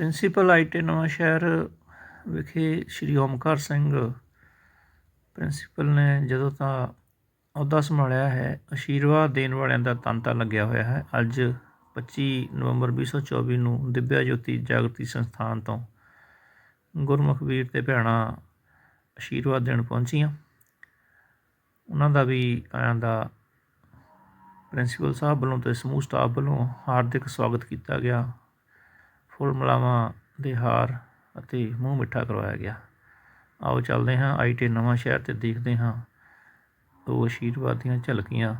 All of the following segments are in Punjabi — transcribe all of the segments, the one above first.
ਪ੍ਰਿੰਸੀਪਲ ਆਈਟੀ ਨਵਾਂ ਸ਼ਹਿਰ ਵਿਖੇ ਸ਼੍ਰੀ ਓਮਕਾਰ ਸਿੰਘ ਪ੍ਰਿੰਸੀਪਲ ਨੇ ਜਦੋਂ ਤਾਂ ਅਹੁਦਾ ਸੰਭਾਲਿਆ ਹੈ ਆਸ਼ੀਰਵਾਦ ਦੇਣ ਵਾਲਿਆਂ ਦਾ ਤਾਂਤਾ ਲੱਗਿਆ ਹੋਇਆ ਹੈ। ਅੱਜ 25 ਨਵੰਬਰ 2024 ਨੂੰ ਦਿਵਿਆ ਜੋਤੀ ਜਾਗਤੀ ਸੰਸਥਾਨ ਤੋਂ ਗੁਰਮੁਖ ਵੀਰ ਤੇ ਭੈਣਾਂ ਆਸ਼ੀਰਵਾਦ ਦੇਣ ਪਹੁੰਚੀਆਂ। ਉਹਨਾਂ ਦਾ ਵੀ ਆਇਆਂ ਦਾ ਪ੍ਰਿੰਸੀਪਲ ਸਾਹਿਬ ਵੱਲੋਂ ਤੇ ਸਮੂਹ ਸਟਾਫ ਵੱਲੋਂ ਹਾਰਦਿਕ ਸਵਾਗਤ ਕੀਤਾ ਗਿਆ। ਫੁੱਲ ਮਲਾਵਾਂ ਦੇ ਹਾਰ ਅਤੇ ਮੂੰਹ ਮਿੱਠਾ ਕਰਵਾਇਆ ਗਿਆ। ਆਓ ਚੱਲਦੇ ਹਾਂ। ਆਈਟੀ ਨਵਾਂ ਸ਼ਹਿਰ ਤੇ ਦੇਖਦੇ ਹਾਂ। ਉਹ ਆਸ਼ੀਰਵਾਦ ਦੀਆਂ ਝਲਕੀਆਂ,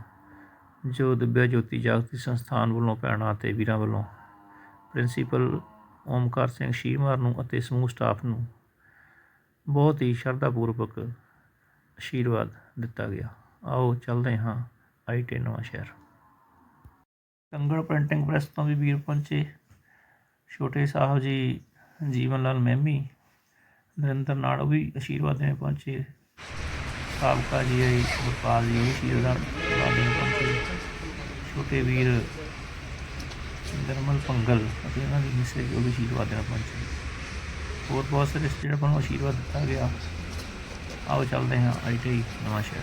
ਜੋ ਦਿਵਿਆ ਜੋਤੀ ਜਾਗਤੀ ਸੰਸਥਾਨ ਵੱਲੋਂ ਭੈਣਾਂ ਅਤੇ ਵੀਰਾਂ ਵੱਲੋਂ। ਪ੍ਰਿੰਸੀਪਲ ਓਮਕਾਰ ਸਿੰਘ ਸ਼ੀਰਮਾਰ ਨੂੰ ਅਤੇ ਸਮੂਹ ਸਟਾਫ ਨੂੰ ਬਹੁਤ ਹੀ ਸ਼ਰਧਾਪੂਰਵਕ ਆਸ਼ੀਰਵਾਦ ਦਿੱਤਾ ਗਿਆ। ਆਓ ਚੱਲਦੇ ਹਾਂ। ਆਈਟੀ ਨਵਾਂ ਸ਼ਹਿਰ। ਕੰਗੜ ਪ੍ਰਿੰਟਿੰਗ ਪ੍ਰੈਸ ਤੋਂ ਵੀ ਵੀਰ ਪਹੁੰਚੇ। ਛੋਟੇ ਸਾਹਿਬ ਜੀ ਜੀਵਨ ਲਾਲ ਮਹਿਮੀ ਨਰਿੰਦਰ ਨਾਲ ਉਹ ਵੀ ਆਸ਼ੀਰਵਾਦ ਦੇਣ ਪਹੁੰਚੇ। ਸਾਬਕਾ ਜੀ ਆਈ ਗੁਰਪਾਲ ਜੀ ਉਹ ਵੀ ਆਸ਼ੀਰਵਾਦ ਦੇਣ ਪਹੁੰਚੇ। ਛੋਟੇ ਵੀਰ ਨਰਮਲ ਪੰਗਲ ਅਤੇ ਉਹਨਾਂ ਦੀ ਮਿਸੇ ਉਹ ਵੀ ਆਸ਼ੀਰਵਾਦ ਦੇਣ ਪਹੁੰਚੇ। ਹੋਰ ਬਹੁਤ ਸਾਰੇ ਸਟੇਟ ਨੂੰ ਆਸ਼ੀਰਵਾਦ ਦਿੱਤਾ ਗਿਆ। ਆਓ ਚੱਲਦੇ ਹਾਂ ਆਈਟੀ ਨਵਾਂ ਸ਼ਹਿਰ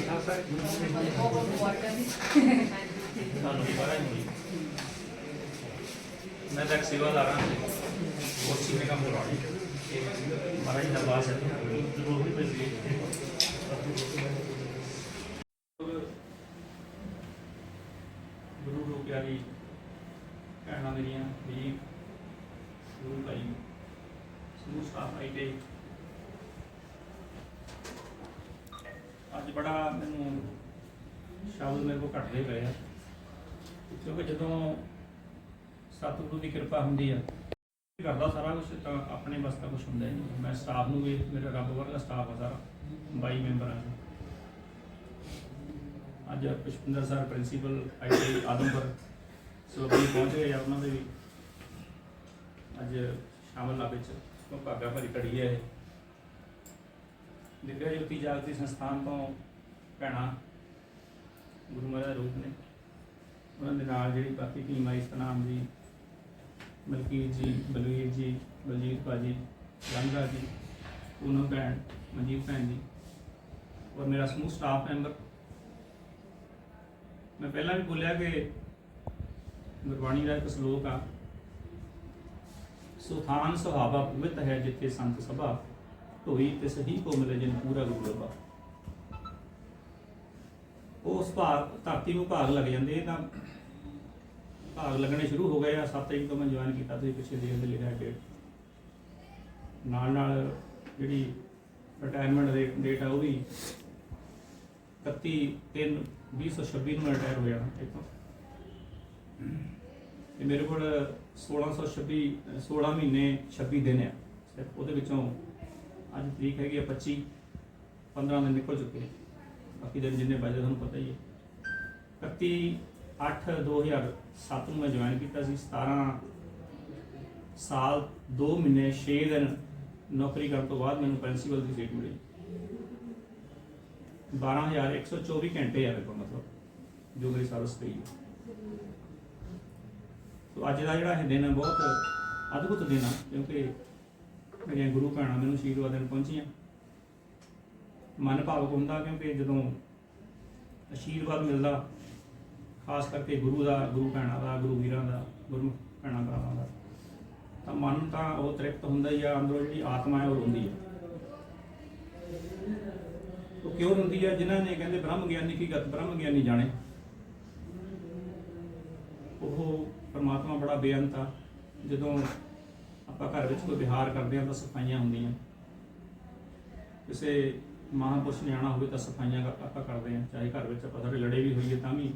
ਕਿਹਾ ਸਰ ਬਹੁਤ ਬਹੁਤ ਮੁਬਾਰਕਾਂ ਜੀ। ਤੁਹਾਨੂੰ ਵੀ ਬਾਰਾ ਨਹੀਂ ਮੈਂ ਤਾਂ ਸੇਵਾ ਲਾ ਰਹਾ ਬਹੁਤ ਸੀ ਮੇਰਾ ਮੁਰਾੜੀ ਮਹਾਰਾਜ ਦਾ ਬਾਸ ਹੈ ਜ਼ਰੂਰ ਵੀ ਪੈਂਦੀ ਹੈ ਅੱਜ ਬੜਾ ਮੈਨੂੰ ਸ਼ਬਦ ਮੇਰੇ ਕੋਲ ਘੱਟਦੇ ਪਏ ਆ। ਕਿਉਂਕਿ ਜਦੋਂ ਸਤਿਗੁਰੂ ਦੀ ਕਿਰਪਾ ਹੁੰਦੀ ਆ ਕਰਦਾ ਸਾਰਾ ਕੁਝ ਤਾਂ ਆਪਣੇ ਵਾਸਤੇ ਤਾਂ ਕੁਝ ਹੁੰਦਾ ਹੀ ਨਹੀਂ। ਮੈਂ ਸਟਾਫ ਨੂੰ ਵੀ, ਮੇਰਾ ਰੱਬ ਵਰਗਾ ਸਟਾਫ ਆ ਸਾਰਾ 22 ਮੈਂਬਰ ਆ ਅੱਜ Pushpinder sir principal IT Adampur ਸੋ ਪਹੁੰਚ ਗਏ ਆ ਉਹਨਾਂ ਦੇ ਵੀ। ਅੱਜ ਸ਼ਾਮਲ ਆ ਵਿੱਚ ਉਹ ਭਾਗਾ ਭਰੀ ਘੜੀ ਹੈ ਦਿਵਿਆ ਜੋਤੀ ਜਾਗਰਤੀ ਸੰਸਥਾਨ ਤੋਂ ਭੈਣਾਂ ਗੁਰੂ ਮਹਾਰਾਜ ਰੂਪ ਨੇ ਉਹਨਾਂ ਦੇ ਨਾਲ ਜਿਹੜੀ ਬਾਕੀ ਟੀਮ ਆਈ ਸਤਨਾਮ ਜੀ ਮਲਕੀਤ ਜੀ ਬਲਵੀਰ ਜੀ ਬਲਜੀਤ ਭਾਜੀ ਰੰਗਾ ਜੀ ਪੂਨਮ ਭੈਣ ਮਨਜੀਤ ਭੈਣ ਜੀ ਔਰ ਮੇਰਾ ਸਮੂਹ ਸਟਾਫ ਮੈਂਬਰ ਮੈਂ ਪਹਿਲਾਂ ਵੀ ਬੋਲਿਆ ਕਿ ਗੁਰਬਾਣੀ ਦਾ ਇੱਕ ਸ਼ਲੋਕ ਆ ਸੁਥਾਨ ਸੁਹਾਵਾ ਪਵਿੱਤ ਹੈ ਜਿੱਥੇ ਸੰਤ ਸਭਾ ਢੋਈ ਤੇ ਸਹੀ ਕੋ ਮਿਲੇ ਜਿਨ ਪੂਰਾ ਗੁਰੂ ਲੱਭਾ ਉਸ ਭਾਗ ਧਰਤੀ ਨੂੰ ਭਾਗ ਲੱਗ ਜਾਂਦੇ ਤਾਂ ਭਾਗ ਲੱਗਣੇ ਸ਼ੁਰੂ ਹੋ ਗਏ ਆ 7 ਤਰੀਕ ਤੋਂ ਮੈਂ ਜੁਆਇਨ ਕੀਤਾ ਤੁਸੀਂ ਪਿੱਛੇ ਦੇਖਦੇ ਲਿਖਿਆ ਡੇਟ ਨਾਲ ਨਾਲ ਜਿਹੜੀ ਰਿਟਾਇਰਮੈਂਟ ਦੇ ਡੇਟ ਆ ਉਹ ਵੀ 31 3 2026 ਨੂੰ ਰਿਟਾਇਰ ਹੋਇਆ ਇੱਥੋਂ। ਇਹ ਮੇਰੇ ਕੋਲ 1626 ਅ, 16 ਮਹੀਨੇ 26 ਦਿਨ ਆ ਸਿਰਫ ਉਹਦੇ ਵਿੱਚੋਂ ਅੱਜ ਤਰੀਕ ਹੈਗੀ ਆ 25 15 ਦਿਨ ਨਿਕਲ ਚੁੱਕੇ ਨੇ। ਬਾਕੀ ਦਿਨ ਜਿੰਨੇ ਬਚੇ ਤੁਹਾਨੂੰ ਪਤਾ ਹੀ ਹੈ। 31 8 2007 ਨੂੰ ਮੈਂ ਜੁਆਇਨ ਕੀਤਾ ਸੀ। 17 ਸਾਲ 2 ਮਹੀਨੇ 6 ਦਿਨ ਨੌਕਰੀ ਕਰਨ ਤੋਂ ਬਾਅਦ ਮੈਨੂੰ ਪ੍ਰਿੰਸੀਪਲ ਦੀ ਸੀਟ ਮਿਲੀ। 12124 ਘੰਟੇ ਆ ਮੇਰੇ ਕੋਲ, ਮਤਲਬ, ਜੋ ਮੇਰੀ ਸਰਵਿਸ ਪਈ ਸੋ ਅੱਜ ਦਾ ਜਿਹੜਾ ਇਹ ਦਿਨ ਹੈ ਬਹੁਤ ਅਦਭੁਤ ਦਿਨ ਆ, ਕਿਉਂਕਿ ਮੇਰੀਆਂ ਗੁਰੂ ਭੈਣਾਂ ਮੈਨੂੰ ਆਸ਼ੀਰਵਾਦ ਦੇਣ ਪਹੁੰਚੀਆਂ। ਮਨ ਭਾਵਕ ਹੁੰਦਾ ਕਿਉਂਕਿ ਜਦੋਂ ਆਸ਼ੀਰਵਾਦ ਮਿਲਦਾ, ਖਾਸ ਕਰਕੇ ਗੁਰੂ ਦਾ, ਗੁਰੂ ਭੈਣਾਂ ਦਾ, ਗੁਰੂ ਵੀਰਾਂ ਦਾ ਗੁਰੂ ਭੈਣਾਂ ਭਰਾਵਾਂ ਦਾ, ਤਾਂ ਮਨ ਤਾਂ ਉਹ ਤ੍ਰਿਪਤ ਹੁੰਦਾ ਹੀ ਆ, ਅੰਦਰੋਂ ਜਿਹੜੀ ਆਤਮਾ ਹੈ ਉਹ ਰੋਂਦੀ ਹੈ ਉਹ ਕਿਉਂ ਰੋਂਦੀ ਹੈ ਜਿਨ੍ਹਾਂ ਨੇ ਕਹਿੰਦੇ ਬ੍ਰਹਮ ਗਿਆਨੀ ਕੀ ਗਤ ਬ੍ਰਹਮ ਗਿਆਨੀ ਜਾਣੇ। ਉਹ ਪਰਮਾਤਮਾ ਬੜਾ ਬੇਅੰਤ ਆ। ਜਦੋਂ ਆਪਾਂ ਘਰ ਵਿੱਚ ਕੋਈ ਵਿਹਾਰ ਕਰਦੇ ਹਾਂ ਤਾਂ ਸਫਾਈਆਂ ਹੁੰਦੀਆਂ। ਕਿਸੇ ਮਹਾਂਪੁਰਸ਼ ਨੇ ਆਉਣਾ ਹੋਵੇ ਤਾਂ ਸਫਾਈਆਂ ਕਰ- ਆਪਾਂ ਕਰਦੇ ਹਾਂ। ਚਾਹੇ ਘਰ ਵਿੱਚ ਆਪਾਂ ਸਾਡੇ ਲੜੇ ਵੀ ਹੋਈਏ ਤਾਂ ਵੀ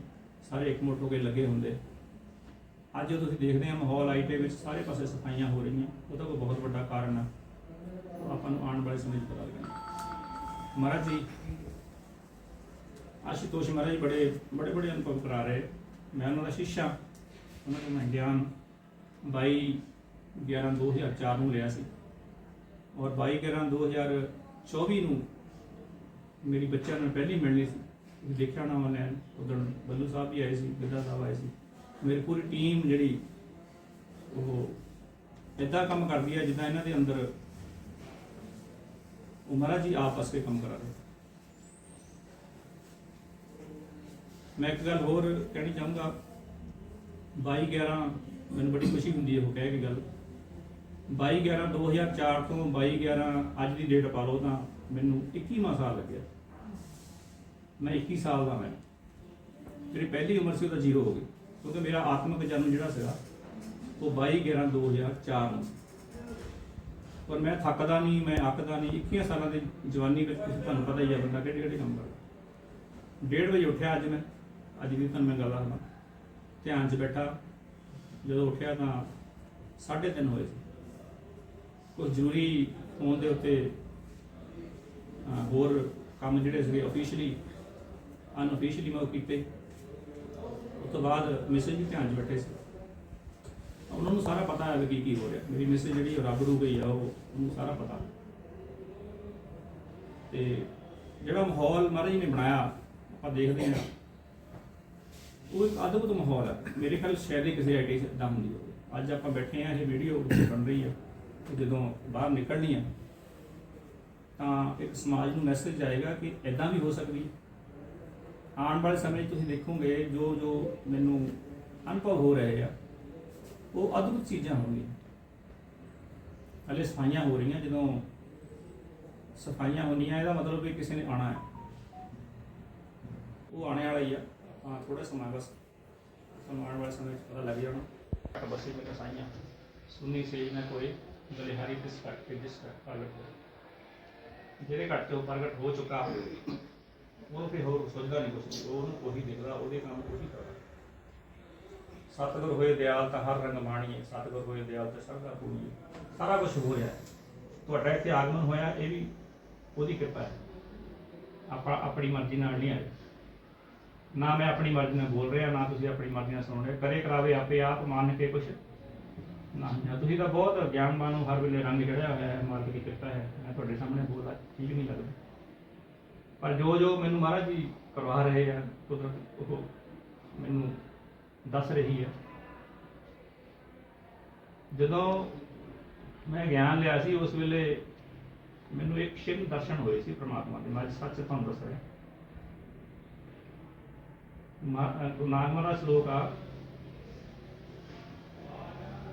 ਸਾਰੇ ਇਕਮੁੱਠ ਹੋ ਕੇ ਲੱਗੇ ਹੁੰਦੇ। ਅੱਜ ਜੋ ਤੁਸੀਂ ਦੇਖਦੇ ਆ ਮਾਹੌਲ ਆਈਟੇ ਵਿੱਚ ਸਾਰੇ ਪਾਸੇ ਸਫਾਈਆਂ ਹੋ ਰਹੀਆਂ। ਉਹਦਾ ਕੋਈ ਬਹੁਤ ਵੱਡਾ ਕਾਰਨ ਆ। ਉਹ ਆਪਾਂ ਨੂੰ ਆਉਣ ਵਾਲੇ ਸਮੇਂ 'ਚ ਪਤਾ ਲੱਗਣਾ। ਮਹਾਰਾਜ ਜੀ ਆਸ਼ੂਤੋਸ਼ ਮਹਾਰਾਜ ਬੜੇ ਬੜੇ ਬੜੇ ਅਨੁਭਵ ਕਰਾ ਰਹੇ। ਮੈਂ ਉਹਨਾਂ ਦਾ ਸ਼ਿਸ਼ਾ ਉਹਨਾਂ ਤੋਂ ਮੈਂ ਗਿਆਨ। 22 11 2004 ਨੂੰ ਲਿਆ ਸੀ। ਔਰ 22 11 2024 ਨੂੰ ਮੇਰੀ ਬੱਚਿਆਂ ਨੂੰ ਪਹਿਲੀ ਮਿਲਣੀ ਸੀ। ਤੁਸੀਂ ਦੇਖਿਆ ਨਾ ਉਹਨੇ ਉਦੋਂ ਬੱਲੂ ਸਾਹਿਬ ਵੀ ਆਏ ਸੀ, ਗਿੱਧਾ ਸਾਹਿਬ ਆਏ ਸੀ। ਮੇਰੀ ਪੂਰੀ ਟੀਮ ਜਿਹੜੀ ਉਹ ਇਦਾਂ ਕੰਮ ਕਰਦੀ ਹੈ ਜਿੱਦਾਂ ਇਹਨਾਂ ਦੇ ਅੰਦਰ ਉਹ ਮਹਾਰਾਜ ਜੀ ਆਪਸ ਵਿੱਚ ਕੰਮ ਕਰਾ ਰਹੇ। ਮੈਂ ਇੱਕ ਗੱਲ ਹੋਰ ਕਹਿਣੀ ਚਾਹੂੰਗਾ। 22 11 ਮੈਨੂੰ ਬੜੀ ਖੁਸ਼ੀ ਹੁੰਦੀ ਹੈ ਉਹ ਕਹਿ ਕੇ ਗੱਲ। 22 11 2004 ਤੋਂ 22 11 ਅੱਜ ਦੀ ਡੇਟ ਪਾ ਲਓ ਤਾਂ ਮੈਨੂੰ 21ਵਾਂ ਸਾਲ ਲੱਗਿਆ। ਮੈਂ 21 ਸਾਲ ਦਾ ਮੈਂ। ਜਿਹੜੀ ਪਹਿਲੀ ਉਮਰ ਸੀ, ਉਹ ਤਾਂ ਜ਼ੀਰੋ ਹੋ ਗਈ। ਕਿਉਂਕਿ ਮੇਰਾ ਆਤਮਿਕ ਜਨਮ ਜਿਹੜਾ ਸੀਗਾ, ਉਹ 22 11 2004 ਨੂੰ। ਪਰ ਮੈਂ ਥੱਕਦਾ ਨਹੀਂ, ਮੈਂ ਅੱਕਦਾ ਨਹੀਂ। 21 ਸਾਲਾਂ ਦੀ ਜਵਾਨੀ ਵਿੱਚ ਤੁਸੀਂ ਤੁਹਾਨੂੰ ਪਤਾ ਹੀ ਹੈ ਬੰਦਾ ਕਿਹੜੇ ਕਿਹੜੇ ਕੰਮ ਕਰਦਾ। ਡੇਢ ਵਜੇ ਉੱਠਿਆ ਅੱਜ ਮੈਂ। ਅੱਜ ਵੀ ਤੁਹਾਨੂੰ ਮੈਂ ਗੱਲ ਦੱਸਦਾ। ਧਿਆਨ 'ਚ ਬੈਠਾ। ਜਦੋਂ ਉੱਠਿਆ ਤਾਂ 3:30 ਹੋਏ ਸੀ। ਉਹ ਜ਼ਰੂਰੀ ਫੋਨ ਦੇ ਉੱਤੇ ਹੋਰ ਕੰਮ ਜਿਹੜੇ ਸੀਗੇ ਅਫੀਸ਼ੀਅਲੀ ਅਨਅਫੀਸ਼ੀਅਲੀ ਮੈਂ ਉਹ ਕੀਤੇ। ਉਸ ਤੋਂ ਬਾਅਦ ਮੈਸੇਜ ਵੀ ਧਿਆਨ 'ਚ ਬੈਠੇ ਸੀ। ਉਹਨਾਂ ਨੂੰ ਸਾਰਾ ਪਤਾ ਹੈ ਵੀ ਕੀ ਕੀ ਹੋ ਰਿਹਾ। ਮੇਰੀ ਮੈਸੇਜ ਜਿਹੜੀ ਉਹ ਰੱਬ ਰੂ ਗਈ ਆ, ਉਹ ਉਹਨੂੰ ਸਾਰਾ ਪਤਾ। ਤੇ ਜਿਹੜਾ ਮਾਹੌਲ ਮਹਾਰਾਜ ਜੀ ਨੇ ਬਣਾਇਆ, ਆਪਾਂ ਦੇਖਦੇ ਹਾਂ। ਉਹ ਇੱਕ ਅਦਭੁਤ ਮਾਹੌਲ ਹੈ ਮੇਰੇ ਖਿਆਲ ਸ਼ਾਇਦ ਹੀ ਕਿਸੇ ਆਈਟੀ ਦਾ ਹੁੰਦੀ ਹੋਵੇ। ਅੱਜ ਆਪਾਂ ਬੈਠੇ ਆ ਇਹ ਵੀਡੀਓ ਬਣ ਰਹੀ ਹੈ ਜਦੋਂ ਬਾਹਰ ਨਿਕਲਣੀ ਹੈ ਤਾਂ ਇੱਕ ਸਮਾਜ ਨੂੰ ਮੈਸੇਜ ਜਾਏਗਾ ਕਿ ਐਦਾਂ ਵੀ ਹੋ ਸਕਦੀ ਆਉਣ ਵਾਲੇ ਸਮੇਂ 'ਚ ਤੁਸੀਂ ਦੇਖੋਗੇ, ਜੋ ਜੋ ਮੈਨੂੰ ਅਨੁਭਵ ਹੋ ਰਹੇ ਆ, ਉਹ ਅਦਭੁਤ ਚੀਜ਼ਾਂ ਹੋਣਗੀਆਂ। ਹਲੇ ਸਫਾਈਆਂ ਹੋ ਰਹੀਆਂ, ਜਦੋਂ ਸਫਾਈਆਂ ਹੋਣੀਆਂ ਇਹਦਾ ਮਤਲਬ ਵੀ ਕਿਸੇ ਨੇ ਆਣਾ ਹੈ ਉਹ ਆਣੇ ਵਾਲਾ ਹੀ ਆ। ਹਾਂ ਥੋੜਾ ਸਮਾਂ ਬਸ, ਸਾਨੂੰ ਆਉਣ ਵਾਲੇ ਸਮੇਂ 'ਚ ਪਤਾ ਲੱਗ ਜਾਣਾ। ਬਸੇ ਮੇਂ ਕਸਾਈਆਂ ਸੁਨੀ ਸੇਜ ਨਾ ਕੋਈ। ਬਲਿਹਾਰੀ ਦਿਸ ਕਰਕੇ ਦਿਸ ਪ੍ਰਗਟ ਜਿਹੜੇ ਘੱਟ ਤੋਂ ਪ੍ਰਗਟ ਹੋ ਚੁੱਕਾ ਉਹ ਫਿਰ ਹੋਰ ਸੋਚਦਾ ਨਹੀਂ ਕੁਛ ਉਹਨੂੰ ਉਹੀ ਦਿਖਦਾ, ਉਹਦੇ ਕੰਮ ਉਹੀ ਕਰਦਾ। ਸਤਿਗੁਰ ਹੋਏ ਦਿਆਲ ਤਾਂ ਹਰ ਰੰਗ ਮਾਣੀਏ। ਸਤਿਗੁਰ ਹੋਏ ਦਿਆਲ ਤਾਂ ਸਰਦਾ ਪੂਰੀਏ ਸਾਰਾ ਕੁਝ ਹੋ ਰਿਹਾ। ਤੁਹਾਡਾ ਇੱਥੇ ਆਗਮਨ ਹੋਇਆ, ਇਹ ਵੀ ਉਹਦੀ ਕਿਰਪਾ ਹੈ। ਆਪਾਂ ਆਪਣੀ ਮਰਜ਼ੀ ਨਾਲ ਨਹੀਂ ਆਏ। ਨਾ ਮੈਂ ਆਪਣੀ ਮਰਜ਼ੀ ਨਾਲ ਬੋਲ ਰਿਹਾ, ਨਾ ਤੁਸੀਂ ਆਪਣੀ ਮਰਜ਼ੀ ਨਾਲ ਸੁਣ ਰਹੇ। ਕਰੇ ਕਰਾਵੇ ਆਪੇ ਆਪ, ਮੰਨ ਕੇ ਕੁਝ ਨਾ ਨਾ, ਤੁਸੀਂ ਤਾਂ ਬਹੁਤ ਗਿਆਨਵਾਨ ਹੋ, ਹਰ ਵੇਲੇ ਰੰਗ ਚੜਿਆ ਹੋਇਆ ਹੈ, ਮਾਲਕ ਦੀ ਕਿਰਪਾ ਹੈ। ਮੈਂ ਤੁਹਾਡੇ ਸਾਹਮਣੇ ਬੋਲਦਾ ਠੀਕ ਨਹੀਂ ਲੱਗਦਾ। ਪਰ ਜੋ ਜੋ ਮੈਨੂੰ ਮਹਾਰਾਜ ਜੀ ਕਰਵਾ ਰਹੇ ਆ, ਕੁਦਰਤ ਉਹ ਮੈਨੂੰ ਦੱਸ ਰਹੀ ਹੈ ਜਦੋਂ ਮੈਂ ਗਿਆਨ ਲਿਆ ਸੀ, ਉਸ ਵੇਲੇ ਮੈਨੂੰ ਇੱਕ ਸ਼ਿਵ ਦਰਸ਼ਨ ਹੋਏ ਸੀ ਪ੍ਰਮਾਤਮਾ ਦੇ। ਮੈਂ ਸੱਚ ਤੁਹਾਨੂੰ ਦੱਸ ਰਿਹਾ। ਗੁਰੂ ਨਾਨਕ ਮਹਾਰਾਜ ਸ਼ਲੋਕ ਆ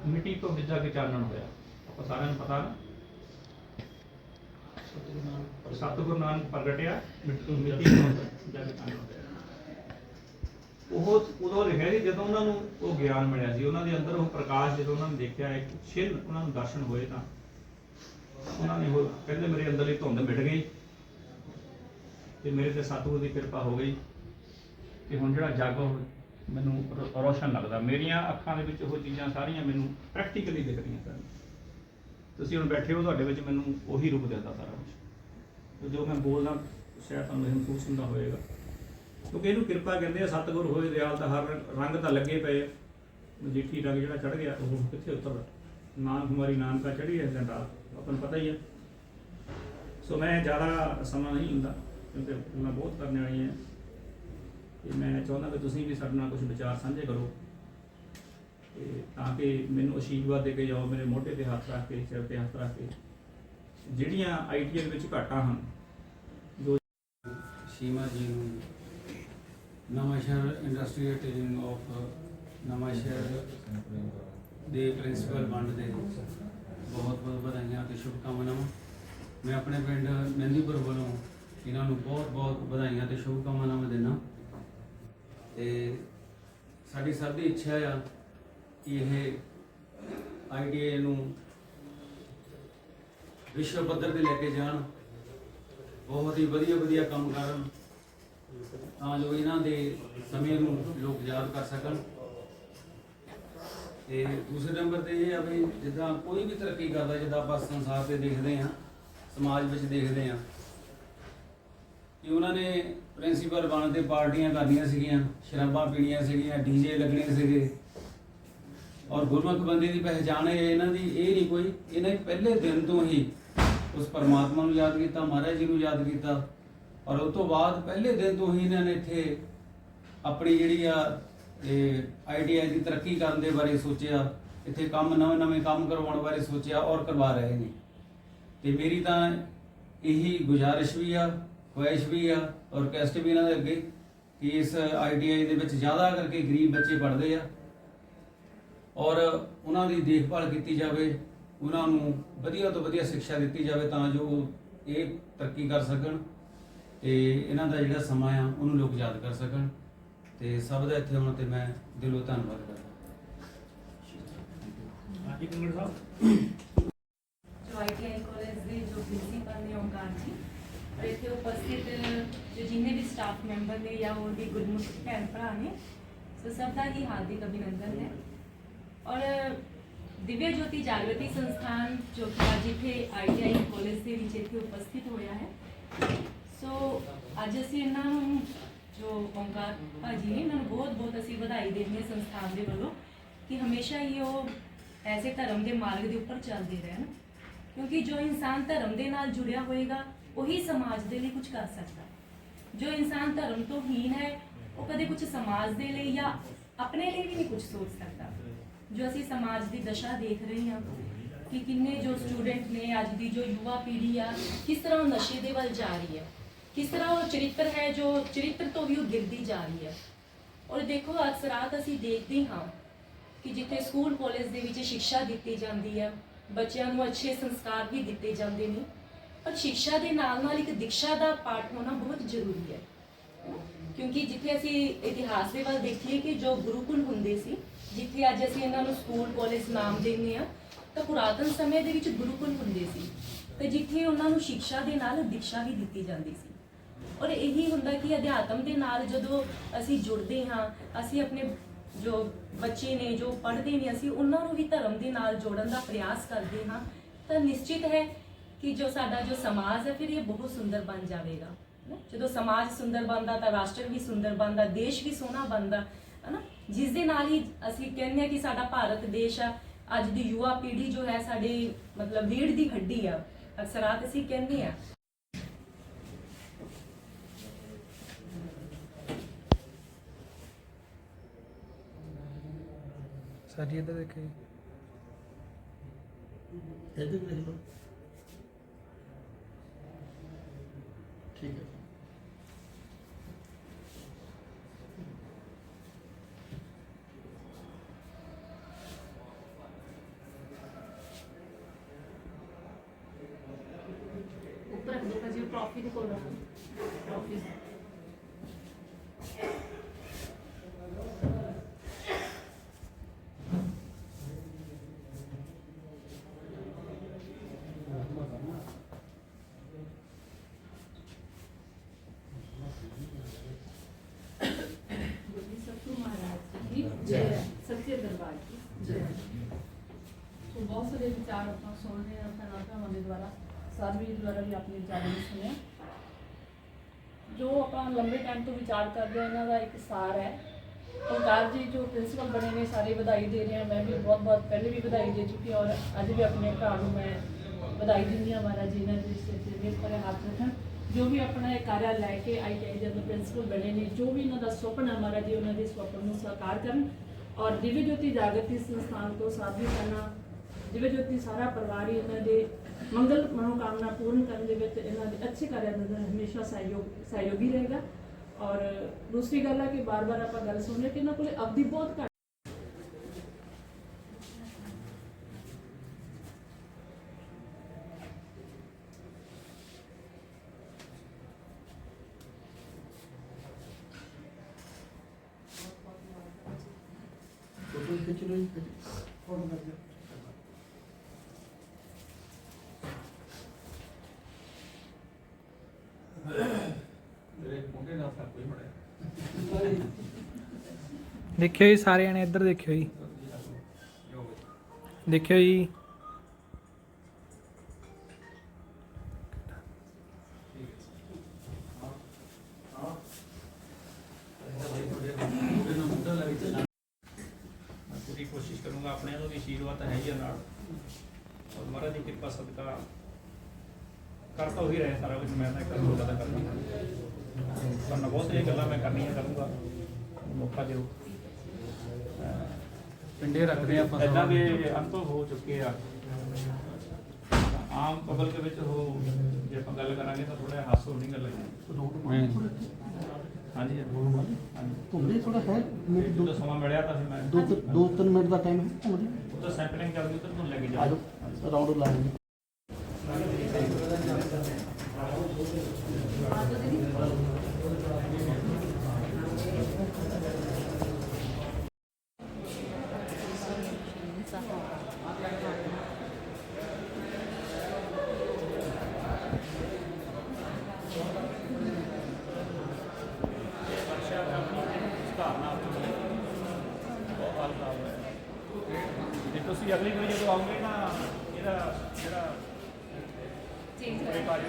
ਮਿੱਟੀ ਤੋਂ ਵਿਜਾ ਕੇ ਚਾਨਣ ਹੋਇਆ। ਆਪਾਂ ਸਾਰਿਆਂ ਨੂੰ ਪਤਾ ਨਾ। ਸਤਿਗੁਰੂ ਨਾਨਕ ਪ੍ਰਗਟਿਆ, ਮਿੱਟੀ ਤੋਂ ਮਿੱਟੀ ਤੋਂ ਵਿਜਾ ਕੇ ਚਾਨਣ ਹੋਇਆ। ਉਹ ਉਦੋਂ ਲਿਖਿਆ ਸੀ, ਜਦੋਂ ਉਹਨਾਂ ਨੂੰ ਉਹ ਗਿਆਨ ਮਿਲਿਆ ਸੀ। ਉਹਨਾਂ ਦੇ ਅੰਦਰ ਉਹ ਪ੍ਰਕਾਸ਼ ਜਦੋਂ ਉਹਨਾਂ ਨੇ ਦੇਖਿਆ, ਇੱਕ ਛਿਨ ਉਹਨਾਂ ਨੂੰ ਦਰਸ਼ਨ ਹੋਏ ਤਾਂ ਉਹਨਾਂ ਨੇ ਉਹ ਕਹਿੰਦੇ, ਮੇਰੇ ਅੰਦਰਲੀ ਧੁੰਦ ਮਿਟ ਗਈ ਤੇ ਮੇਰੇ ਤੇ ਸਤਿਗੁਰੂ ਦੀ ਕਿਰਪਾ ਹੋ ਗਈ ਤੇ ਹੁਣ ਜਿਹੜਾ ਜੱਗ ਮੈਨੂੰ ਰੋ- ਰੋਸ਼ਨ ਲੱਗਦਾ। ਮੇਰੀਆਂ ਅੱਖਾਂ ਦੇ ਵਿੱਚ ਉਹ ਚੀਜ਼ਾਂ ਸਾਰੀਆਂ ਮੈਨੂੰ ਪ੍ਰੈਕਟੀਕਲੀ ਦਿਖ ਰਹੀਆਂ ਸਨ। ਤੁਸੀਂ ਹੁਣ ਬੈਠੇ ਹੋ ਤੁਹਾਡੇ ਵਿੱਚ, ਮੈਨੂੰ ਉਹੀ ਰੂਪ ਦਿੰਦਾ ਸਾਰਾ ਕੁਝ ਜੋ ਮੈਂ ਬੋਲਦਾ, ਸ਼ਾਇਦ ਤੁਹਾਨੂੰ ਇਹ ਮਹਿਸੂਸ ਹੁੰਦਾ ਹੋਵੇਗਾ। ਕਿਉਂਕਿ ਇਹਨੂੰ ਕਿਰਪਾ ਕਹਿੰਦੇ ਆ, ਸਤਿਗੁਰ ਹੋਏ, ਦਿਆਲ ਤਾਂ ਹਰ ਰੰਗ ਤਾਂ ਲੱਗੇ ਪਏ ਆ। ਮਜੀਠੀ ਰੰਗ ਜਿਹੜਾ ਚੜ ਗਿਆ, ਉਹ ਕਿੱਥੇ ਉਤਰਦਾ ਨਾਨਕ ਹਮਾਰੀ ਨਾਨਕਾ ਚੜੀ ਹੈ ਦਿਨ ਆਪਾਂ ਨੂੰ ਪਤਾ ਹੀ ਹੈ ਸੋ ਮੈਂ ਜ਼ਿਆਦਾ ਸਮਾਂ ਨਹੀਂ ਹੁੰਦਾ, ਕਿਉਂਕਿ ਮੈਂ ਬਹੁਤ ਕਰਨੇ ਵਾਲੀ ਹੈ। ਤੇ ਮੈਂ ਚਾਹੁੰਦਾ ਕਿ ਤੁਸੀਂ ਵੀ ਸਾਡੇ ਨਾਲ ਕੁਝ ਵਿਚਾਰ ਸਾਂਝੇ ਕਰੋ। ਤੇ ਤਾਂ ਕਿ ਮੈਨੂੰ ਅਸ਼ੀਰਵਾਦ ਦੇ ਕੇ ਜਾਓ, ਮੇਰੇ ਮੋਢੇ ਤੇ ਹੱਥ ਰੱਖ ਕੇ, ਸਿਰ ਤੇ ਹੱਥ ਰੱਖ ਕੇ। ਜਿਹੜੀਆਂ ਆਈਟੀਆਈ ਦੇ ਵਿੱਚ ਘਾਟਾਂ ਹਨ, ਜੋ ਸੀਮਾ ਜੀ ਨੂੰ Nawanshahr industrial training of Nawanshahr ਦੇ ਪ੍ਰਿੰਸੀਪਲ ਬੰਡ ਦੇ ਬਹੁਤ ਬਹੁਤ ਵਧਾਈਆਂ ਤੇ ਸ਼ੁਭਕਾਮਨਾਵਾਂ। ਮੈਂ ਆਪਣੇ ਪਿੰਡ ਮਹਿੰਦੀਪੁਰ ਵੱਲੋਂ ਇਹਨਾਂ ਨੂੰ ਬਹੁਤ ਬਹੁਤ ਵਧਾਈਆਂ ਤੇ ਸ਼ੁਭਕਾਮਨਾਵਾਂ ਦਿੰਦਾ। ਤੇ ਸਾਡੀ ਸਭ ਦੀ ਇੱਛਾ ਆ ਕਿ ਇਹ ਆਈਡੀਏ ਨੂੰ ਵਿਸ਼ਵ ਪੱਧਰ ਤੇ ਲੈ ਕੇ ਜਾਣ। ਬਹੁਤ ਹੀ ਵਧੀਆ ਵਧੀਆ ਕੰਮ ਕਰਨ ਤਾਂ ਜੋ ਇਹਨਾਂ ਦੇ ਸਮੇਂ ਨੂੰ ਲੋਕ ਯਾਦ ਕਰ ਸਕਣ। ਤੇ ਦੂਸਰੇ ਨੰਬਰ ਤੇ ਇਹ ਆ ਵੀ ਜਿੱਦਾਂ ਕੋਈ ਵੀ ਤਰੱਕੀ ਕਰਦਾ, ਜਿੱਦਾਂ ਆਪਾਂ ਸੰਸਾਰ ਤੇ ਦੇਖਦੇ ਹਾਂ, ਸਮਾਜ ਵਿੱਚ ਦੇਖਦੇ ਹਾਂ, ਕਿ ਉਹਨਾਂ ਨੇ ਪ੍ਰਿੰਸੀਪਲ ਬਣ ਤੇ ਪਾਰਟੀਆਂ ਕਰਨੀਆਂ ਸੀਗੀਆਂ, ਸ਼ਰਾਬਾਂ ਪੀਣੀਆਂ ਸੀਗੀਆਂ ਡੀਜੇ ਲੱਗਣੇ ਸੀਗੇ। ਔਰ ਗੁਰਮੁਖ ਬੰਦੇ ਦੀ ਪਹਿਚਾਣ ਹੈ ਇਹਨਾਂ ਦੀ ਇਹ ਨਹੀਂ ਕੋਈ, ਇਹਨੇ ਪਹਿਲੇ ਦਿਨ ਤੋਂ ਹੀ ਉਸ ਪਰਮਾਤਮਾ ਨੂੰ ਯਾਦ ਕੀਤਾ, ਮਹਾਰਾਜ ਜੀ ਨੂੰ ਯਾਦ ਕੀਤਾ। ਔਰ ਉਸ ਤੋਂ ਬਾਅਦ ਪਹਿਲੇ ਦਿਨ ਤੋਂ ਹੀ ਇਹਨਾਂ ਨੇ ਇੱਥੇ ਆਪਣੀ ਜਿਹੜੀ ਆ, ਇਹ ਆਈਡੀਆ ਦੀ ਤਰੱਕੀ ਕਰਨ ਦੇ ਬਾਰੇ ਸੋਚਿਆ, ਇੱਥੇ ਕੰਮ ਨਵੇਂ ਨਵੇਂ ਕੰਮ ਕਰਵਾਉਣ ਬਾਰੇ ਸੋਚਿਆ ਔਰ ਕਰਵਾ ਰਹੇ ਨੇ। ਤੇ ਮੇਰੀ ਤਾਂ ਇਹੀ ਗੁਜ਼ਾਰਿਸ਼ ਵੀ ਆ, ਖੁਆਇਸ਼ ਵੀ ਆ ਔਰ ਰਿਕਵੈਸਟ ਵੀ ਇਹਨਾਂ ਦੇ ਅੱਗੇ, ਕਿ ਇਸ ਆਈਡੀਆਈ ਦੇ ਵਿੱਚ ਜ਼ਿਆਦਾ ਕਰਕੇ ਗਰੀਬ ਬੱਚੇ ਪੜ੍ਹਦੇ ਆ। ਔਰ ਉਹਨਾਂ ਦੀ ਦੇਖਭਾਲ ਕੀਤੀ ਜਾਵੇ, ਉਹਨਾਂ ਨੂੰ ਵਧੀਆ ਤੋਂ ਵਧੀਆ ਸਿੱਖਿਆ ਦਿੱਤੀ ਜਾਵੇ ਤਾਂ ਜੋ ਇਹ ਤਰੱਕੀ ਕਰ ਸਕਣ ਤੇ ਇਹਨਾਂ ਦਾ ਜਿਹੜਾ ਸਮਾਂ ਆ, ਉਹਨੂੰ ਲੋਕ ਯਾਦ ਕਰ ਸਕਣ। ਤੇ ਸਭ ਦਾ ਇੱਥੇ ਆਉਣ ਤੇ ਮੈਂ ਦਿਲੋਂ ਧੰਨਵਾਦ ਕਰਦਾ। ਹਾਂਜੀ ਕੰਗੜ ਸਾਹਿਬ ਜੋ ਆਈਟੀਆਈ ਕਾਲਜ ਦੇ ਜੋ ਪ੍ਰਿੰਸੀਪਲ ਨੇ ਓਮਕਾਰ ਜੀ ਔਰ ਇੱਥੇ ਉਪਸਥਿਤ ਜੋ ਜਿੰਨੇ ਵੀ ਸਟਾਫ ਮੈਂਬਰ ਨੇ ਜਾਂ ਹੋਰ ਵੀ ਗੁਰਮੁਖ ਭੈਣ ਭਰਾ ਨੇ, ਸੋ ਸਭ ਦਾ ਹੀ ਹਾਰਦਿਕ ਅਭਿਨੰਦਨ ਹੈ ਔਰ ਦਿਵਯ ਜੋਤੀ ਜਾਗਰਤੀ ਸੰਸਥਾਨ ਜੋ ਕਿ ਅੱਜ ਇੱਥੇ ਆਈਟੀਆਈ ਕਾਲਜ ਦੇ ਵਿੱਚ ਇੱਥੇ ਉਪਸਥਿਤ ਹੋਇਆ ਹੈ ਸੋ ਅੱਜ ਅਸੀਂ ਇਹਨਾਂ ਨੂੰ, ਜੋ ਓਮਕਾਰ ਭਾਜੀ ਨੇ, ਇਹਨਾਂ ਨੂੰ ਬਹੁਤ ਬਹੁਤ ਅਸੀਂ ਵਧਾਈ ਦਿੰਦੇ ਹਾਂ ਸੰਸਥਾਨ ਦੇ ਵੱਲੋਂ ਕਿ ਹਮੇਸ਼ਾ ਹੀ ਉਹ ਐਸੇ ਧਰਮ ਦੇ ਮਾਰਗ ਦੇ ਉੱਪਰ ਚੱਲਦੇ ਰਹਿਣ, ਕਿਉਂਕਿ ਜੋ ਇਨਸਾਨ ਧਰਮ ਦੇ ਨਾਲ ਜੁੜਿਆ ਹੋਏਗਾ, ਉਹੀ ਸਮਾਜ ਦੇ ਲਈ ਕੁਝ ਕਰ ਸਕਦਾ ਹੈ। ਜੋ ਇਨਸਾਨ ਧਰਮ ਤੋਂ ਹੀਨ ਹੈ, ਉਹ ਕਦੇ ਕੁਝ ਸਮਾਜ ਦੇ ਲਈ ਜਾਂ ਆਪਣੇ ਲਈ ਵੀ ਨਹੀਂ ਕੁਝ ਸੋਚ ਸਕਦਾ। ਜੋ ਅਸੀਂ ਸਮਾਜ ਦੀ ਦਸ਼ਾ ਦੇਖ ਰਹੇ ਹਾਂ ਕਿ ਕਿੰਨੇ ਜੋ ਸਟੂਡੈਂਟ ਨੇ ਅੱਜ ਦੀ ਜੋ ਯੁਵਾ ਪੀੜ੍ਹੀ ਆ, ਕਿਸ ਤਰ੍ਹਾਂ ਉਹ ਨਸ਼ੇ ਦੇ ਵੱਲ ਜਾ ਰਹੀ ਹੈ। ਕਿਸ ਤਰ੍ਹਾਂ ਉਹ ਚਰਿੱਤਰ ਹੈ ਜੋ ਚਰਿੱਤਰ ਤੋਂ ਵੀ ਉਹ ਗਿਰਦੀ ਜਾ ਰਹੀ ਹੈ। ਔਰ ਦੇਖੋ, ਅੱਜ ਰਾਤ ਅਸੀਂ ਦੇਖਦੇ ਹਾਂ ਕਿ ਜਿੱਥੇ ਸਕੂਲ ਕਾਲਜ ਦੇ ਵਿੱਚ ਸਿੱਖਿਆ ਦਿੱਤੀ ਜਾਂਦੀ ਹੈ, ਬੱਚਿਆਂ ਨੂੰ ਅੱਛੇ ਸੰਸਕਾਰ ਵੀ ਦਿੱਤੇ ਜਾਂਦੇ ਨੇ। ਪਰ ਸ਼ਿਕਸ਼ਾ ਦੇ ਨਾਲ ਨਾਲ ਇੱਕ ਦਿਕਸ਼ਾ ਦਾ ਪਾਠ ਹੋਣਾ ਬਹੁਤ ਜ਼ਰੂਰੀ ਹੈ। ਕਿਉਂਕਿ ਜਿੱਥੇ ਅਸੀਂ ਇਤਿਹਾਸ ਦੇ ਵੱਲ ਦੇਖੀਏ ਕਿ ਜੋ ਗੁਰੂਕੁਲ ਹੁੰਦੇ ਸੀ, ਜਿੱਥੇ ਅੱਜ ਅਸੀਂ ਇਹਨਾਂ ਨੂੰ ਸਕੂਲ ਕਾਲਜ ਨਾਮ ਦਿੰਦੇ ਆ ਤਾਂ ਪੁਰਾਤਨ ਸਮੇਂ ਦੇ ਵਿੱਚ ਗੁਰੂਕੁਲ ਹੁੰਦੇ ਸੀ। ਤੇ ਜਿੱਥੇ ਉਹਨਾਂ ਨੂੰ ਸਿੱਖਿਆ ਦੇ ਨਾਲ ਦਿਕਸ਼ਾ ਵੀ ਦਿੱਤੀ ਜਾਂਦੀ ਸੀ। ਔਰ ਇਹੀ ਹੁੰਦਾ ਕਿ ਅਧਿਆਤਮ ਦੇ ਨਾਲ ਜਦੋਂ ਅਸੀਂ ਜੁੜਦੇ ਹਾਂ, ਅਸੀਂ ਆਪਣੇ ਜੋ ਬੱਚੇ ਨੇ, ਜੋ ਪੜ੍ਹਦੇ ਨੇ, ਅਸੀਂ ਉਹਨਾਂ ਨੂੰ ਵੀ ਧਰਮ ਦੇ ਨਾਲ ਜੋੜਨ ਦਾ ਪ੍ਰਯਾਸ ਕਰਦੇ ਹਾਂ, ਤਾਂ ਨਿਸ਼ਚਿਤ ਹੈ ਕਿ ਜੋ ਸਾਡਾ ਜੋ ਸਮਾਜ ਹੈ ਫਿਰ ਇਹ ਬਹੁਤ ਸੁੰਦਰ ਬਣ ਜਾਵੇਗਾ? ਜਦੋਂ ਸਮਾਜ ਸੁੰਦਰ ਬਣਦਾ ਤਾਂ ਰਾਸ਼ਟਰ ਵੀ ਸੁੰਦਰ ਬਣਦਾ ਦੇਸ਼ ਵੀ ਸੋਹਣਾ ਬਣਦਾ ਹੈ ਨਾ ਜਿਸ ਦੇ ਨਾਲ ਹੀ ਅਸੀਂ ਕਹਿੰਦੇ ਆ ਕਿ ਸਾਡਾ ਭਾਰਤ ਦੇਸ਼ ਆ ਅੱਜ ਦੀ ਯੁਵਾ ਪੀੜ੍ਹੀ ਜੋ ਹੈ ਸਾਡੇ ਮਤਲਬ ਰੀੜ ਦੀ ਹੱਡੀ ਆ ਅਕਸਰਾਤ ਅਸੀਂ ਕਹਿੰਦੇ ਆ ਜੀ ਇੱਧਰ ਦੇਖੇ ਇੱਧਰ ਦੇਖ। ਲਓ ਠੀਕ ਹੈ ਉੱਪਰ ਰੱਖ ਦੋ ਭਾਜੀ ਟਰਾਫੀ ਦੇ ਕੋਲ ਰੱਖੋ ਟਰਾਫੀ ਗੁਰਜੀ ਸਤਿ ਮਹਾਰਾਜ ਦੇ ਵਿਚਾਰ ਆਪਾਂ ਸੁਣ ਰਹੇ ਹਾਂ ਭੈਣਾਂ ਭਰਾਵਾਂ ਦੇ ਦੁਆਰਾ ਵੀ ਆਪਣੇ ਵਿਚਾਰ ਨੂੰ ਸੁਣਿਆ। ਜੋ ਆਪਾਂ ਲੰਬੇ ਟਾਈਮ ਤੋਂ ਵਿਚਾਰ ਕਰਦੇ ਹਾਂ, ਇਹਨਾਂ ਦਾ ਇੱਕ ਸਾਰ ਹੈ। ਓਂਕਾਰ ਜੀ ਜੋ ਪ੍ਰਿੰਸੀਪਲ ਬਣੇ ਨੇ, ਸਾਰੇ ਵਧਾਈ ਦੇ ਰਹੇ ਹਾਂ। ਮੈਂ ਵੀ ਬਹੁਤ ਬਹੁਤ ਪਹਿਲੇ ਵੀ ਵਧਾਈ ਦੇ ਚੁੱਕੀ ਔਰ ਅੱਜ ਵੀ ਆਪਣੇ ਭਰਾ ਨੂੰ ਮੈਂ ਵਧਾਈ ਦਿੰਦੀ ਹਾਂ ਮਹਾਰਾਜ ਜੀ ਇਹਨਾਂ ਦੇ ਸਿਰ ਤੇ ਹੱਥ ਰੱਖਣ। ਜੋ ਵੀ ਆਪਣਾ ਇਹ ਕਾਰਿਆ ਲੈ ਕੇ ਆਈਟੀਆਈ ਦੇ ਅੰਦਰ ਪ੍ਰਿੰਸੀਪਲ ਬਣੇ ਨੇ, ਜੋ ਵੀ ਇਹਨਾਂ ਦਾ ਸੁਪਨਾ ਮਹਾਰਾਜ ਜੀ, ਉਹਨਾਂ ਦੇ ਸੁਪਨ ਨੂੰ ਸਾਕਾਰ ਕਰਨ। ਔਰ ਦਿਵਯ ਜੋਤੀ ਜਾਗਰਤੀ ਸੰਸਥਾਨ ਤੋਂ ਸਾਧੂ ਕਰਨਾ ਦਿਵਯ ਜੋਤੀ ਸਾਰਾ ਪਰਿਵਾਰ ਹੀ ਇਹਨਾਂ ਦੇ ਮੰਗਲ ਮਨੋਕਾਮਨਾ ਪੂਰਨ ਕਰਨ ਦੇ ਵਿੱਚ ਇਹਨਾਂ ਦੇ ਅੱਛੇ ਕਾਰਿਆਂ ਦੇ ਹਮੇਸ਼ਾ ਸਹਿਯੋਗ, ਸਹਿਯੋਗੀ ਰਹੇਗਾ। ਔਰ ਦੂਸਰੀ ਗੱਲ ਹੈ ਕਿ ਬਾਰ-ਬਾਰ ਆਪਾਂ ਗੱਲ ਸੁਣ ਰਹੇ ਕਿ ਇਹਨਾਂ ਕੋਲੇ ਅਵਧੀ ਬਹੁਤ ਘੱਟ ਫੋਟੋ ਖਿੱਚ ਲਓ ਜੀ ਫੋਟੋ ਕਰ ਦਿਓ ਮੇਰੇ ਮੋਢੇ ਨਾਲ ਫ਼ਰਕ ਕੋਈ ਮੜਿਆ ਦੇਖਿਓ ਜੀ ਸਾਰੇ ਜਣੇ ਇੱਧਰ ਦੇਖਿਓ ਜੀ। ਦੇਖਿਓ ਜੀ ਮੈਂ ਪੂਰੀ ਕੋਸ਼ਿਸ਼ ਕਰੂੰਗਾ ਆਪਣੇ ਵੱਲੋਂ ਵੀ ਆਸ਼ੀਰਵਾਦ ਤਾਂ ਹੈ ਹੀ ਆ ਨਾਲ ਔਰ ਮਹਾਰਾਜ ਦੀ ਕਿਰਪਾ ਸਦਕਾ ਕਰਤਾ ਹੀ ਰਹੇ ਸਾਰਾ ਕੁਝ ਮੈਂ ਤਾਂ ਇੱਕ ਰੋਲ ਅਦਾ ਕਰਨਾ ਤੁਹਾਨੂੰ ਬਹੁਤ ਇਹ ਗੱਲਾਂ ਮੈਂ ਕਰਨੀਆਂ ਕਰੂੰਗਾ ਮੌਕਾ ਦਿਓ ਆ ਆਪਾਂ ਇਦਾਂ ਦੇ ਅਨੁਭਵ ਹੋ ਚੁੱਕੇ ਆ। ਆਮ ਪਬਲਿਕ ਵਿੱਚ ਉਹ ਜੇ ਆਪਾਂ ਗੱਲ ਕਰਾਂਗੇ ਤਾਂ ਥੋੜਾ ਹਾਸੋ ਨਹੀਂ ਗੱਲ ਹੈ ਹਾਂਜੀ ਹਾਂਜੀ। ਘੁੰਮਦੇ ਥੋੜਾ ਹੈ? ਜਦੋਂ ਦੋ ਸਮਾਂ ਮਿਲਿਆ ਤਾਂ ਫਿਰ ਮੈਂ ਦੋ ਦੋ ਤਿੰਨ ਮਿੰਟ ਦਾ ਟਾਈਮ ਹੈ ਉਹ ਤਾਂ ਸੈਂਪਲਿੰਗ ਚੱਲਦੀ ਉੱਧਰ ਤੋਂ ਲੈ ਕੇ ਜਾਓ। ਰਾਉਂਡ ਲਾ ਲੈਂਦੇ ਜੇ ਤੁਸੀਂ ਅਗਲੀ ਵਾਰੀ ਜਦੋਂ ਆਓਗੇ ਨਾ ਇਹਦਾ ਜਿਹੜਾ ਚੇਂਜ ਪੂਰੇ ਕਾਰਜ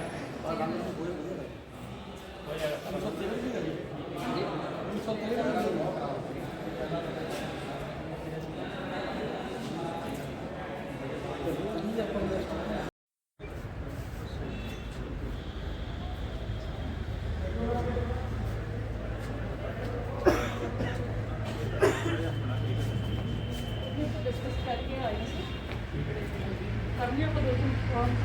ਡਿਸਕਸ ਕਰਕੇ ਆਏ ਸੀ ਕਰਨੀ ਆਪਾਂ ਦੋ ਤਿੰਨ ਫੋਰਮ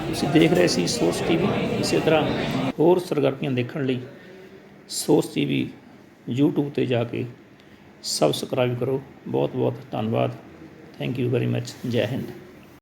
ਤੁਸੀਂ ਦੇਖ ਰਹੇ ਸੀ ਸੋਰਸ ਟੀਵੀ ਇਸੇ ਤਰ੍ਹਾਂ ਹੋਰ ਸਰਗਰਮੀਆਂ ਦੇਖਣ ਲਈ ਸੋਰਸ ਟੀਵੀ YouTube ਤੇ ਜਾ ਕੇ ਸਬਸਕ੍ਰਾਈਬ ਕਰੋ। ਬਹੁਤ ਬਹੁਤ ਧੰਨਵਾਦ। ਥੈਂਕ ਯੂ ਵੈਰੀ ਮੱਚ ਜੈ ਹਿੰਦ।